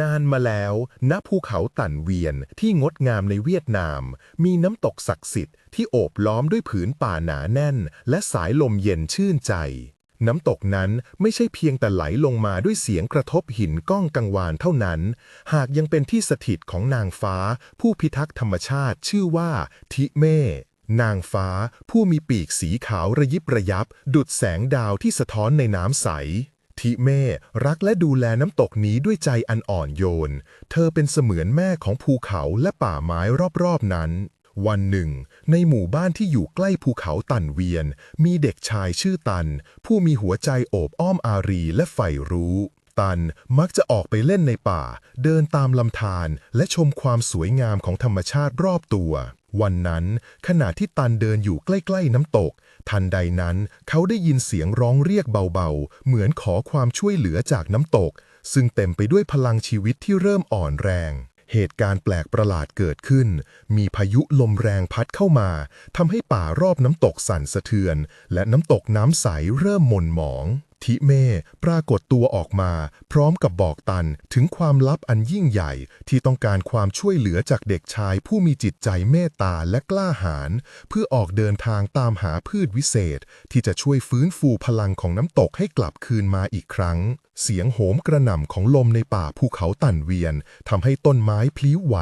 นานมาแล้วณภูเขาตันเวียนที่งดงามในเวียดนาม มีน้ำตกศักดิ์สิทธิ์ที่โอบล้อมด้วยผืนป่าหนาแน่น และสายลมเย็นชื่นใจ น้ำตกนั้นไม่ใช่เพียงแต่ไหลลงมาด้วยเสียงกระทบหินก้องกังวานเท่านั้น หากยังเป็นที่สถิตของนางฟ้า ผู้พิทักษ์ธรรมชาติชื่อว่า ทิเมนางฟ้าผู้มีปีกสีขาวระยิบระยับ ดุดแสงดาวที่สะท้อนในน้ำใส ทิเมรักและดูแลน้ำตกนี้ด้วยใจอันอ่อนโยน เธอเป็นเสมือนแม่ของภูเขาและป่าไม้รอบๆนั้น วันหนึ่ง ในหมู่บ้านที่อยู่ใกล้ภูเขาตันเวียน มีเด็กชายชื่อตัน ผู้มีหัวใจโอบอ้อมอารีและใฝ่รู้ ตันมักจะออกไปเล่นในป่า เดินตามลำธารและชมความสวยงามของธรรมชาติรอบตัว วันนั้นขณะที่ตันเดินอยู่ใกล้ๆน้ำตก ทันใดนั้นเขาได้ยินเสียงร้องเรียกเบาๆ เหมือนขอความช่วยเหลือจากน้ำตก ซึ่งเต็มไปด้วยพลังชีวิตที่เริ่มอ่อนแรง เหตุการณ์แปลกประหลาดเกิดขึ้น มีพายุลมแรงพัดเข้ามาทำให้ป่ารอบน้ำตกสั่นสะเทือน และน้ำตกน้ำใสเริ่มหม่นหมอง ทิเมปรากฏตัวออกมา พร้อมกับบอกตันถึงความลับอันยิ่งใหญ่ที่ต้องการความช่วยเหลือจากเด็กชายผู้มีจิตใจเมตตาและกล้าหาญเพื่อออกเดินทางตามหาพืชวิเศษ ที่จะช่วยฟื้นฟูพลังของน้ำตกให้กลับคืนมาอีกครั้ง เสียงโหมกระหน่ำของลมในป่าภูเขาตันเวียนทำให้ต้นไม้พลิ้วไหว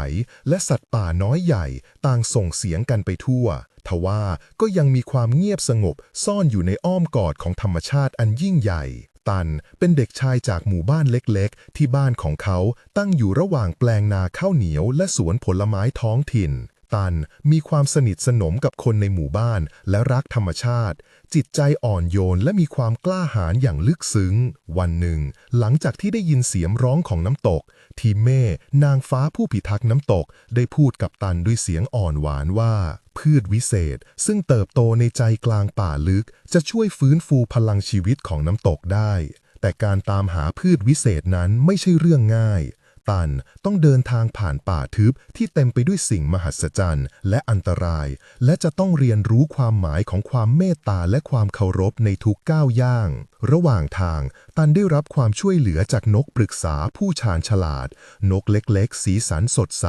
และสัตว์ป่าน้อยใหญ่ ต่างส่งเสียงกันไปทั่ว ทว่าก็ยังมีความเงียบสงบซ่อนอยู่ในอ้อมกอดของธรรมชาติอันยิ่งใหญ่ ตันเป็นเด็กชายจากหมู่บ้านเล็กๆ ที่บ้านของเขาตั้งอยู่ระหว่างแปลงนาข้าวเหนียวและสวนผลไม้ท้องถิ่น ตัน มีความสนิทสนมกับคนในหมู่บ้าน และรักธรรมชาติ จิตใจอ่อนโยนและมีความกล้าหาญอย่างลึกซึ้ง วันหนึ่ง หลังจากที่ได้ยินเสียงร้องของน้ำตก ทีเม่ นางฟ้าผู้พิทักษ์น้ำตก ได้พูดกับตันด้วยเสียงอ่อนหวานว่า พืชวิเศษ ซึ่งเติบโตในใจกลางป่าลึก จะช่วยฟื้นฟูพลังชีวิตของน้ำตกได้ แต่การตามหาพืชวิเศษนั้นไม่ใช่เรื่องง่าย ตัน ต้องเดินทางผ่านป่าทึบที่เต็มไปด้วยสิ่งมหัศจรรย์ และอันตราย และจะต้องเรียนรู้ความหมายของความเมตตาและความเคารพในทุกก้าวย่าง ระหว่างทาง ตันได้รับความช่วยเหลือจากนกปรึกษาผู้ชาญฉลาด นกเล็กๆ สีสันสดใส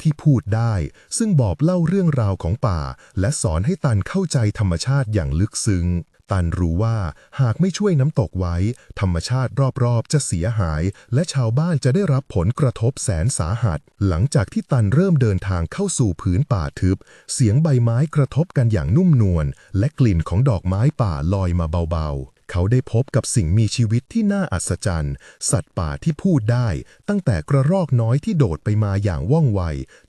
ที่พูดได้ ซึ่งบอกเล่าเรื่องราวของป่า และสอนให้ตันเข้าใจธรรมชาติอย่างลึกซึ้ง ตันรู้ว่าหากไม่ช่วยน้ำตกไว้ ธรรมชาติรอบๆ จะเสียหาย และชาวบ้านจะได้รับผลกระทบแสนสาหัส หลังจากที่ตันเริ่มเดินทางเข้าสู่ผืนป่าทึบ เสียงใบไม้กระทบกันอย่างนุ่มนวลและกลิ่นของดอกไม้ป่าลอยมาเบาๆเขาได้พบกับสิ่งมีชีวิตที่น่าอัศจรรย์ สัตว์ป่าที่พูดได้ ตั้งแต่กระรอกน้อยที่โดดไปมาอย่างว่องไว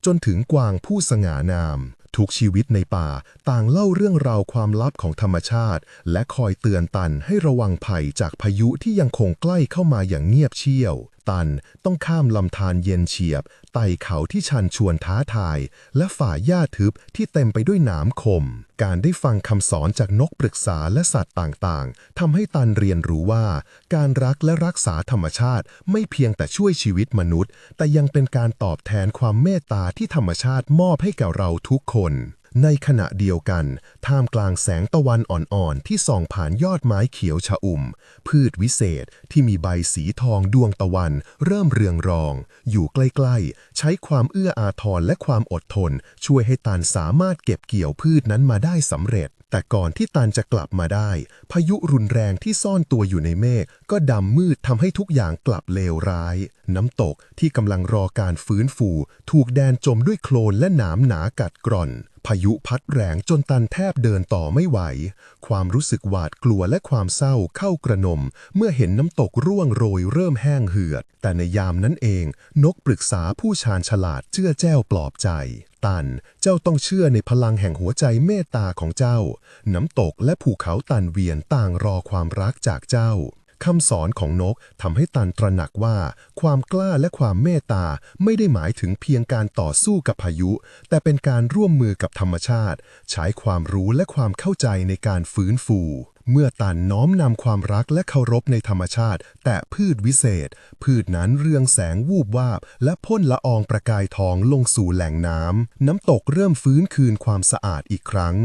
จนถึงกวางผู้สง่างาม ทุกชีวิตในป่าต่างเล่าเรื่องราวความลับของธรรมชาติ และคอยเตือนตันให้ระวังภัยจากพายุที่ยังคงใกล้เข้ามาอย่างเงียบเชียว ตัน ต้องข้ามลำธารเย็นเฉียบ ไต่เขาที่ชันชวนท้าทาย และฝ่าหญ้าทึบที่เต็มไปด้วยหนามคม การได้ฟังคำสอนจากนกปรึกษาและสัตว์ต่างๆทำให้ตันเรียนรู้ว่า การรักและรักษาธรรมชาติไม่เพียงแต่ช่วยชีวิตมนุษย์ แต่ยังเป็นการตอบแทนความเมตตาที่ธรรมชาติมอบให้แก่เราทุกคน ในขณะเดียวกัน ท่ามกลางแสงตะวันอ่อนๆ ที่ส่องผ่านยอดไม้เขียวชะอุ่ม พืชวิเศษที่มีใบสีทองดวงตะวัน เริ่มเรืองรอง อยู่ใกล้ๆ ใช้ความเอื้ออาทรและความอดทน ช่วยให้ตานสามารถเก็บเกี่ยวพืชนั้นมาได้สำเร็จ แต่ก่อนที่ตันจะกลับมาได้ พายุรุนแรงที่ซ่อนตัวอยู่ในเมฆก็ดำมืดทำให้ทุกอย่างกลับเลวร้าย น้ำตกที่กำลังรอการฟื้นฟู ถูกแดนจมด้วยโคลนและหนามหนากัดกร่อน พายุพัดแรงจนตันแทบเดินต่อไม่ไหว ความรู้สึกหวาดกลัวและความเศร้าเข้ากระนม เมื่อเห็นน้ำตกร่วงโรยเริ่มแห้งเหือด แต่ในยามนั้นเอง นกปรึกษาผู้ชาญฉลาดเชื่อแจ้วปลอบใจ ตัน เจ้าต้องเชื่อในพลังแห่งหัวใจเมตตาของเจ้า น้ำตกและภูเขาตันเวียนต่างรอความรักจากเจ้าคำสอนของนกทำให้ตันตระหนักว่า ความกล้าและความเมตตาไม่ได้หมายถึงเพียงการต่อสู้กับพายุ แต่เป็นการร่วมมือกับธรรมชาติ ใช้ความรู้และความเข้าใจในการฟื้นฟู เมื่อตันน้อมนำความรักและเคารพในธรรมชาติ แต่พืชวิเศษ พืชนั้นเรืองแสงวูบวาบ และพ่นละอองประกายทองลงสู่แหล่งน้ำ น้ำตกเริ่มฟื้นคืนความสะอาดอีกครั้ง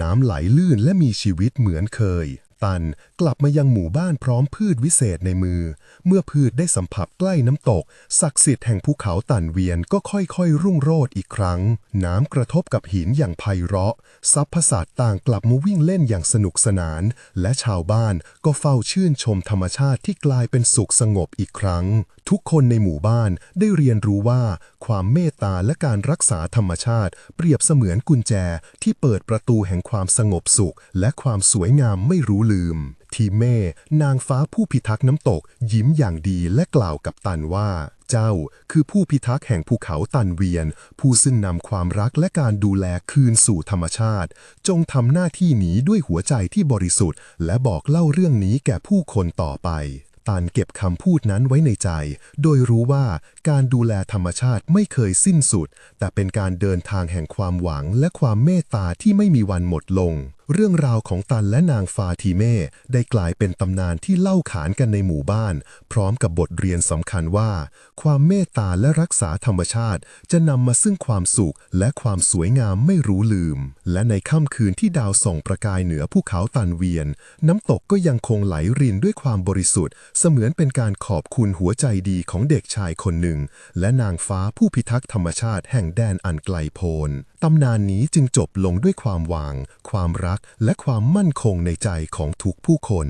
น้ำไหลลื่นและมีชีวิตเหมือนเคย ตันกลับมายังหมู่บ้านพร้อมพืชวิเศษในมือ เมื่อพืชได้สัมผัสใกล้น้ำตก ศักดิ์สิทธิ์แห่งภูเขาตันเวียนก็ค่อยๆ รุ่งโรจน์อีกครั้ง น้ำกระทบกับหินอย่างไพเราะซับพสัตว์ต่างกลับมาวิ่งเล่นอย่างสนุกสนาน และชาวบ้านก็เฝ้าชื่นชมธรรมชาติที่กลายเป็นสุขสงบอีกครั้ง ทุกคนในหมู่บ้านได้เรียนรู้ว่า ความเมตตาและการรักษาธรรมชาติ เปรียบเสมือนกุญแจที่เปิดประตูแห่งความสงบสุข และความสวยงามไม่รู้ลืม ทีเม่นางฟ้าผู้พิทักษ์น้ำตก ยิ้มอย่างดีและกล่าวกับตันว่า เจ้าคือผู้พิทักษ์แห่งภูเขาตันเวียน ผู้ซึ่งนำความรักและการดูแลคืนสู่ธรรมชาติ จงทำหน้าที่นี้ด้วยหัวใจที่บริสุทธิ์ และบอกเล่าเรื่องนี้แก่ผู้คนต่อไปตันเก็บคำพูดนั้นไว้ในใจ โดยรู้ว่าการดูแลธรรมชาติไม่เคยสิ้นสุด แต่เป็นการเดินทางแห่งความหวังและความเมตตาที่ไม่มีวันหมดลง เรื่องราวของตันและนางฟาทีเม่ได้กลายเป็นตำนานที่เล่าขานกันในหมู่บ้าน พร้อมกับบทเรียนสำคัญว่า ความเมตตาและรักษาธรรมชาติ จะนำมาซึ่งความสุขและความสวยงามไม่รู้ลืม และในค่ำคืนที่ดาวส่องประกายเหนือภูเขาตันเวียน น้ำตกก็ยังคงไหลรินด้วยความบริสุทธิ์ เสมือนเป็นการขอบคุณหัวใจดีของเด็กชายคนหนึ่ง และนางฟ้าผู้พิทักษ์ธรรมชาติแห่งแดนอันไกลโพ้นตำนานนี้จึงจบลงด้วยความหวางความรักรักและความมั่นคงในใจของทุกผู้คน